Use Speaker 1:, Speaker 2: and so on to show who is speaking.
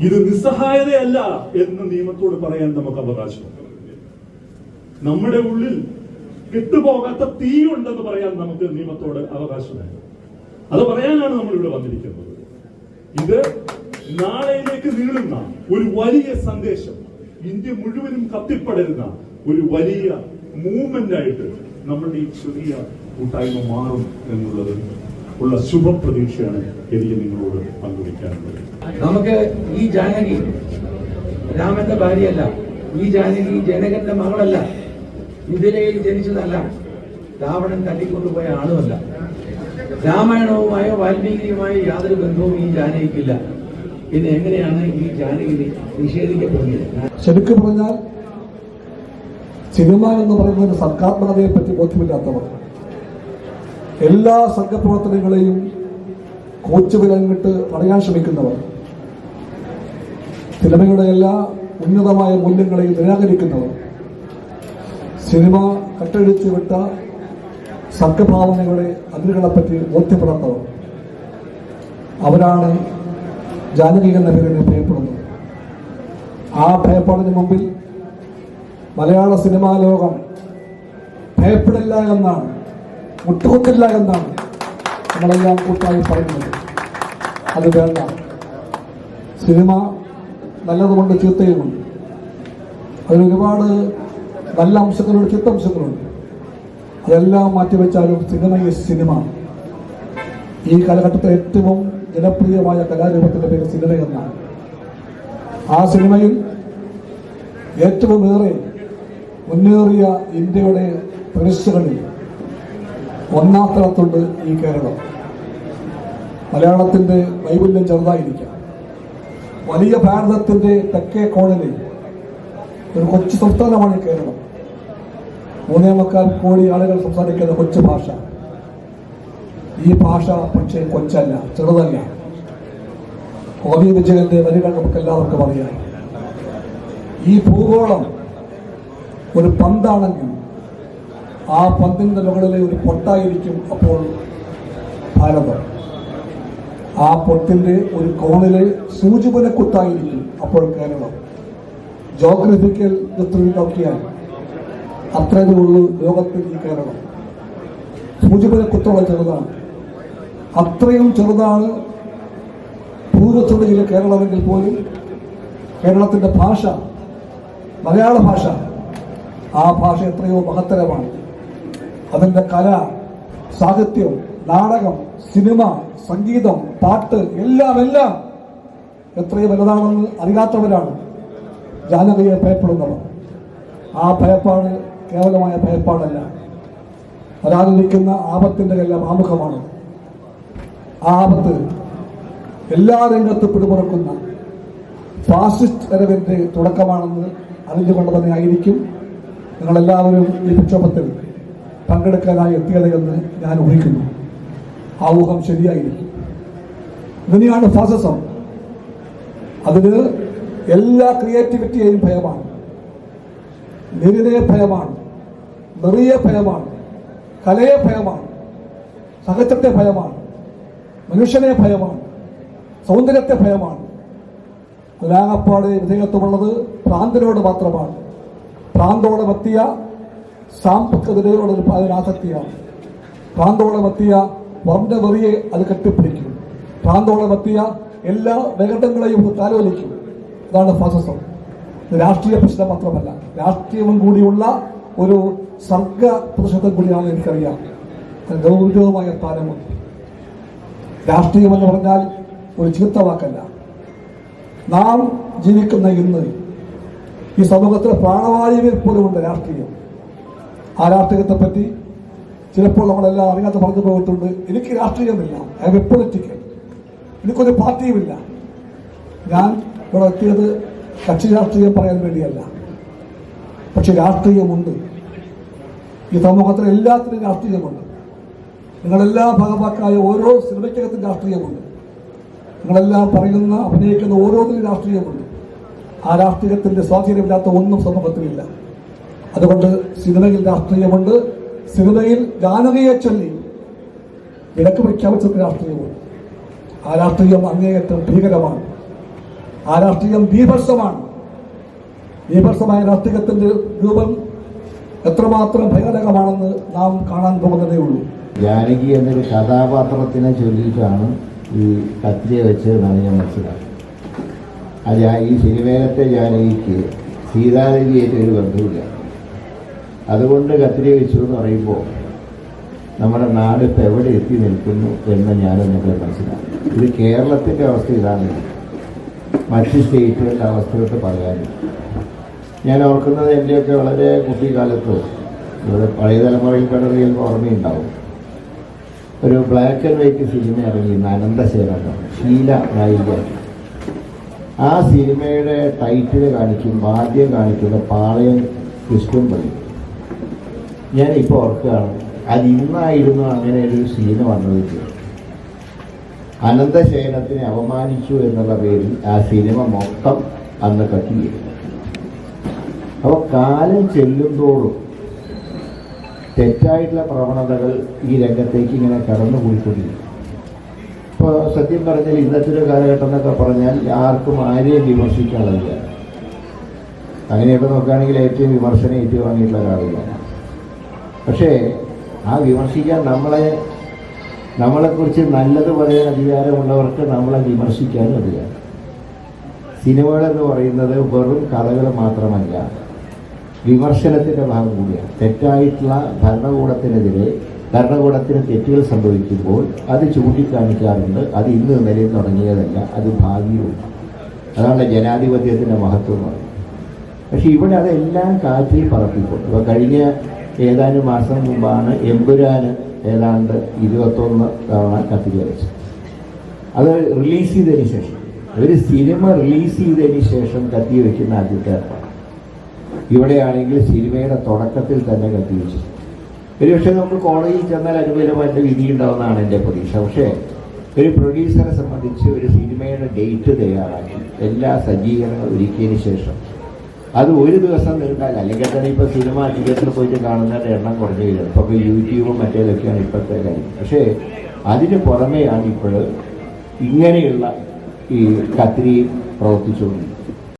Speaker 1: ഇത് നിസ്സഹായതയല്ല എന്ന് നിയമത്തോട് പറയാൻ നമുക്ക് അവകാശമുണ്ട് നമ്മുടെ ഉള്ളിൽ കെട്ടുപോകാത്ത തീയുണ്ടെന്ന് പറയാൻ നമുക്ക് നിയമത്തോട് അവകാശമുണ്ട് അത് പറയാനാണ് നമ്മൾ ഇവിടെ വന്നിരിക്കുന്നത്. ഇത് നാളെയിലേക്ക് നീളുന്ന ഒരു വലിയ സന്ദേശം. ഇന്ത്യ മുഴുവനും കത്തിപ്പടരുന്ന ഒരു വലിയ മൂവ്മെന്റ് ആയിട്ട് നമ്മുടെ ഈ ചെറിയ കൂട്ടായ്മ മാറും എന്നുള്ളത് ഉള്ള ശുഭപ്രതീക്ഷയാണ് എനിക്ക് നിങ്ങളോട് പങ്കുവയ്ക്കാനുള്ളത്.
Speaker 2: നമുക്ക് ഈ ജാനകി രാമന്റെ ഭാര്യയല്ല ഈ ജാനകി ജനകന്റെ മകളല്ല മിഥിലയിൽ ജനിച്ചതല്ല രാവണൻ തട്ടിക്കൊണ്ടുപോയ ആളുമല്ല. രാമായണവുമായോ വാൽമീകിയുമായോ യാതൊരു ബന്ധവും ഈ ജാനകിക്കില്ല. പിന്നെ എങ്ങനെയാണ് ഈ ജാനകി നിഷേധിക്കപ്പെടുന്നത്?
Speaker 3: ശരിക്കും പറഞ്ഞാൽ സിനിമ എന്ന് പറയുന്ന ഒരു സർഗാത്മകതയെ പറ്റി ബോധ്യമില്ലാത്തവർ. എല്ലാ സംഘപ്രവർത്തനങ്ങളെയും കോച്ചുവിലങ്ങിട്ട് പറയാൻ ശ്രമിക്കുന്നവർ സിനിമയുടെ എല്ലാ ഉന്നതമായ മൂല്യങ്ങളെയും നിരാകരിക്കുന്നവർ സിനിമ കട്ടഴിച്ചു വിട്ട അതിരുകളെ അതിരുകളെപ്പറ്റി ബോധ്യപ്പെടാത്തവർ അവരാണ് ജാനകി എന്ന പേരിനെ ഭയപ്പെടുന്നത്. ആ ഭയപ്പാടിന് മുമ്പിൽ മലയാള സിനിമാ ലോകം ഭയപ്പെടില്ല എന്നാണ് മുട്ടുകൊത്തില്ല എന്നാണ് നമ്മളെല്ലാം കൂട്ടായി പറയുന്നത്. അത് വേണ്ട. സിനിമ നല്ലതുകൊണ്ട് ചീത്തയുമുണ്ട്. അതിലൊരുപാട് നല്ല അംശങ്ങളുണ്ട് ചീത്ത അംശങ്ങളുണ്ട് അതെല്ലാം മാറ്റിവെച്ചാലും സിനിമ ഈ സിനിമ. ഈ കാലഘട്ടത്തിലെ ഏറ്റവും ജനപ്രിയമായ കലാരൂപത്തിന്റെ പേര് സിനിമ എന്നാണ്. ആ സിനിമയിൽ ഏറ്റവും ഏറെ മുന്നേറിയ ഇന്ത്യയുടെ പ്രവിശ്യകളിൽ ഒന്നാം ഈ കേരളം. മലയാളത്തിന്റെ വൈപുല്യം ചെറുതായിരിക്കാം. വലിയ ഭാരതത്തിന്റെ തെക്കേ കോണിലെ ഒരു കൊച്ചു സംസ്ഥാനമാണ് ഈ കേരളം. മൂന്നേ മുക്കാൽ കോടി ആളുകൾ സംസാരിക്കുന്ന കൊച്ചു ഭാഷ. ഈ ഭാഷ പക്ഷേ കൊച്ചല്ല ചെറുതല്ല. കോവി വിജയന്റെ വരികൾ നമുക്ക് എല്ലാവർക്കും അറിയാം. ഈ ഭൂഗോളം ഒരു പന്താണെങ്കിൽ ആ പന്തിന്റെ മുകളിലെ ഒരു പൊട്ടായിരിക്കും അപ്പോൾ ഭാരതം ആ പൊട്ടിന്റെ ഒരു കോണിലെ സൂചിപനക്കുത്തായിരിക്കും അപ്പോൾ കേരളം. ജോഗ്രഫിക്കൽ ദൃഷ്ടിയിൽ നോക്കിയാൽ അത്രയേ ഉള്ളൂ ലോകത്തിൽ ഈ കേരളം. സൂചിപനക്കുത്തോളം ചെറുതാണ്. അത്രയും ചെറുതാണ് ഭൂതത്തുള്ളിലെ കേരളമെങ്കിൽ പോലും കേരളത്തിന്റെ ഭാഷ മലയാള ഭാഷ ആ ഭാഷ എത്രയോ മഹത്തരമാണ്. അതിന്റെ കല സാഹിത്യം നാടകം സിനിമ സംഗീതം പാട്ട് എല്ലാം എല്ലാം എത്രയും വലുതാണെന്ന് അറിയാത്തവരാണ് ജാനകിയെ ഭയപ്പെടുന്നവർ. ആ ഭയപ്പാട് കേവലമായ ഭയപ്പാടല്ല. വരാതിരിക്കുന്ന ആപത്തിന്റെ എല്ലാം ആമുഖമാണ്. ആ ആപത്ത് എല്ലാ രംഗത്തും പിടിമുറക്കുന്ന ഫാസിസ്റ്റ് വരവിന്റെ തുടക്കമാണെന്ന് അറിഞ്ഞുകൊണ്ട് തന്നെ ആയിരിക്കും നിങ്ങളെല്ലാവരും ഈ പ്രക്ഷോഭത്തിൽ പങ്കെടുക്കാനായി എത്തിയത് എന്ന് ഞാൻ ഊഹിക്കുന്നു. ആ ഊഹം ശരിയായിരിക്കും. ഇതിനെയാണ് ഫാസിസം. അതിന് എല്ലാ ക്രിയേറ്റിവിറ്റിയെയും ഭയമാണ്. നെരിനെ ഭയമാണ്. നെറിയെ ഭയമാണ്. കലയെ ഭയമാണ്. സഹജത്തെ ഭയമാണ്. മനുഷ്യനെ ഭയമാണ്. സൗന്ദര്യത്തെ ഭയമാണ്. അതിലാകപ്പാട് വിധേയത്വമുള്ളത് ഭ്രാന്തിനോട് മാത്രമാണ്. ഭ്രാന്തോളമെത്തിയ സാമ്പത്തികതയോട് അതിനാസക്തിയാണ് ഭ്രാന്തോളമെത്തിയ വർണവെറിയെ അത് കെട്ടിപ്പിടിക്കും. പ്രാന്തോളമെത്തിയ എല്ലാ വികടങ്ങളെയും ഇത് താലോലിക്കും. അതാണ് ഫാസിസം. രാഷ്ട്രീയ പ്രശ്നം മാത്രമല്ല. രാഷ്ട്രീയവും കൂടിയുള്ള ഒരു സർഗ പ്രതിഷേധം കൂടിയാണ് എനിക്കറിയാം. ഗൗരവമായ സ്ഥാനമുണ്ട് രാഷ്ട്രീയം എന്ന് പറഞ്ഞാൽ ഒരു ചീത്ത വാക്കല്ല നാം ജീവിക്കുന്ന ഇന്ന് ഈ സമൂഹത്തിലെ പ്രാണവായുവിൽ പോലുമുണ്ട് രാഷ്ട്രീയം. ആ രാഷ്ട്രീയത്തെ പറ്റി ചിലപ്പോൾ നമ്മളെല്ലാം അറിയാത്ത പറഞ്ഞു പോയിട്ടുണ്ട് എനിക്ക് രാഷ്ട്രീയമില്ല. ഐ എ പൊളിറ്റിക്കൽ എനിക്കൊരു പാർട്ടിയുമില്ല. ഞാൻ ഇവിടെ എത്തിയത് കക്ഷി രാഷ്ട്രീയം പറയാൻ വേണ്ടിയല്ല. പക്ഷെ രാഷ്ട്രീയമുണ്ട്. ഈ സമൂഹത്തിൽ എല്ലാത്തിനും രാഷ്ട്രീയമുണ്ട്. നിങ്ങളെല്ലാം ഭാഗമാക്കായ ഓരോ സിനിമയ്ക്കകത്തും രാഷ്ട്രീയമുണ്ട്. നിങ്ങളെല്ലാം പറയുന്ന അഭിനയിക്കുന്ന ഓരോന്നിനും രാഷ്ട്രീയമുണ്ട്. ആ രാഷ്ട്രീയത്തിന്റെ സ്വാധീനമില്ലാത്ത ഒന്നും സമൂഹത്തിലില്ല. അതുകൊണ്ട് സിനിമയിൽ രാഷ്ട്രീയമുണ്ട് സിനിമയിൽ ഗാനകയെ ചൊല്ലി വിലക്ക് പ്രഖ്യാപിച്ചത് രാഷ്ട്രീയമുണ്ട് ആ രാഷ്ട്രീയം അങ്ങേയറ്റം ഭീകരമാണ്. ആ രാഷ്ട്രീയം ബീഭത്സമാണ്. ബീഭത്സമായ രാഷ്ട്രീയത്തിന്റെ രൂപം എത്രമാത്രം ഭയാനകമാണെന്ന് നാം കാണാൻ പോകുന്നതേ ഉള്ളൂ.
Speaker 4: ജാനകി എന്നൊരു കഥാപാത്രത്തിനെ ചൊല്ലിയിട്ടാണ് ഈ കത്രിയ വെച്ച് ഞാൻ മനസ്സിലാക്കുന്നത്. ഈ സിനിമേനത്തെ ജാനകിക്ക് സീതാദേവിയായിട്ട് ഒരു ബന്ധമില്ല അതുകൊണ്ട് കത്തിരി വെച്ചു എന്ന് പറയുമ്പോൾ നമ്മുടെ നാട് ഇപ്പം എവിടെ എത്തി നിൽക്കുന്നു എന്ന് ഞാൻ നിങ്ങൾക്ക് മനസ്സിലാക്കി. ഇത് കേരളത്തിന്റെ അവസ്ഥ ഇതാണ്. മറ്റ് സ്റ്റേറ്റുകളുടെ അവസ്ഥകൾക്ക് പറയാനും. ഞാൻ ഓർക്കുന്നത് എന്റെയൊക്കെ വളരെ കുട്ടിക്കാലത്ത് ഇവിടെ പഴയ തലമുറയിൽ ചിലപ്പോൾ ഓർമ്മയുണ്ടാവും. ഒരു ബ്ലാക്ക് ആൻഡ് വൈറ്റ് സിനിമ ഇറങ്ങി അനന്തശേഖരം ഷീല നായിക. ആ സിനിമയുടെ ടൈറ്റിൽ കാണിക്കും ആദ്യം കാണിക്കുന്ന പാളയം കൃഷ്ണൻ പള്ളി ഞാൻ ഇപ്പോൾ ഓർക്കുകയാണ് അത് ഇന്നായിരുന്നു അങ്ങനെ ഒരു സീന് വന്നത്. അനന്തശയനത്തിനെ അപമാനിച്ചു എന്നുള്ള പേരിൽ ആ സിനിമ മൊത്തം അന്ന് കട്ട് ചെയ്തു അപ്പോൾ കാലം ചെല്ലുന്തോറും തെറ്റായിട്ടുള്ള പ്രവണതകൾ ഈ രംഗത്തേക്ക് ഇങ്ങനെ കടന്നുപോയിക്കൊണ്ടിരിക്കും ഇപ്പോൾ സത്യം പറഞ്ഞാൽ ഇന്നത്തെ ഒരു കാലഘട്ടം എന്നൊക്കെ പറഞ്ഞാൽ ആർക്കും ആരെയും വിമർശിക്കാനില്ല അങ്ങനെയൊക്കെ നോക്കുകയാണെങ്കിൽ ഏറ്റവും വിമർശനം ഏറ്റുവാങ്ങിയിട്ടുള്ള ഒരാളില്ല പക്ഷേ ആ വിമർശിക്കാൻ നമ്മളെ നമ്മളെക്കുറിച്ച് നല്ലത് പറയാൻ അധികാരമുള്ളവർക്ക് നമ്മളെ വിമർശിക്കാനും അധികാരം സിനിമകളെന്ന് പറയുന്നത് വെറും കഥകൾ മാത്രമല്ല വിമർശനത്തിന്റെ ഭാഗം കൂടിയാണ്. തെറ്റായിട്ടുള്ള ഭരണകൂടത്തിനെതിരെ ഭരണകൂടത്തിന് തെറ്റുകൾ സംഭവിക്കുമ്പോൾ അത് ചൂണ്ടിക്കാണിക്കാറുണ്ട്. അത് ഇന്ന് നിലയിൽ തുടങ്ങിയതല്ല അത് ഭാവിയുമുണ്ട് അതാണ് ജനാധിപത്യത്തിന്റെ മഹത്വം പറയുന്നത്. പക്ഷേ ഇവിടെ അതെല്ലാം കാറ്റിൽ പറപ്പിക്കും ഇപ്പോൾ കഴിഞ്ഞ ഏതാനും മാസം മുമ്പാണ് എമ്പുരാന് ഏതാണ്ട് ഇരുപത്തൊന്ന് തവണ കത്തി ചോദിച്ചത് അത് റിലീസ് ചെയ്തതിന് ശേഷം. ഒരു സിനിമ റിലീസ് ചെയ്തതിന് ശേഷം കത്തി വയ്ക്കുന്ന ആദ്യത്തെ ഏർപ്പാട്. ഇവിടെയാണെങ്കിൽ സിനിമയുടെ തുടക്കത്തിൽ തന്നെ കത്തി വെച്ചു. ഒരു ഒരുപക്ഷെ നമ്മൾ കോളേജിൽ ചെന്നാൽ അനുകൂലമായിട്ട് വിധി ഉണ്ടാവുന്നതാണ് എന്റെ പ്രതീക്ഷ. പക്ഷേ ഒരു പ്രൊഡ്യൂസറെ സംബന്ധിച്ച് ഒരു സിനിമയുടെ ഡേറ്റ് തയ്യാറാക്കി. എല്ലാ സജ്ജീകരണങ്ങളും ഒരുക്കിയതിന് ശേഷം അത് ഒരു ദിവസം നീണ്ടാൽ അല്ലെങ്കിൽ തന്നെ ഇപ്പോൾ സിനിമ തിയേറ്ററിൽ പോയിട്ട് കാണുന്നതിന്റെ എണ്ണം കുറഞ്ഞു വരും ഇപ്പോൾ യൂട്യൂബും മറ്റേതൊക്കെയാണ് ഇപ്പോഴത്തെ കാര്യം. പക്ഷേ അതിന് പുറമെയാണ് ഇപ്പോൾ ഇങ്ങനെയുള്ള ഈ കത്തിരി പ്രവർത്തിച്ചുകൊണ്ടിരിക്കുന്നത്.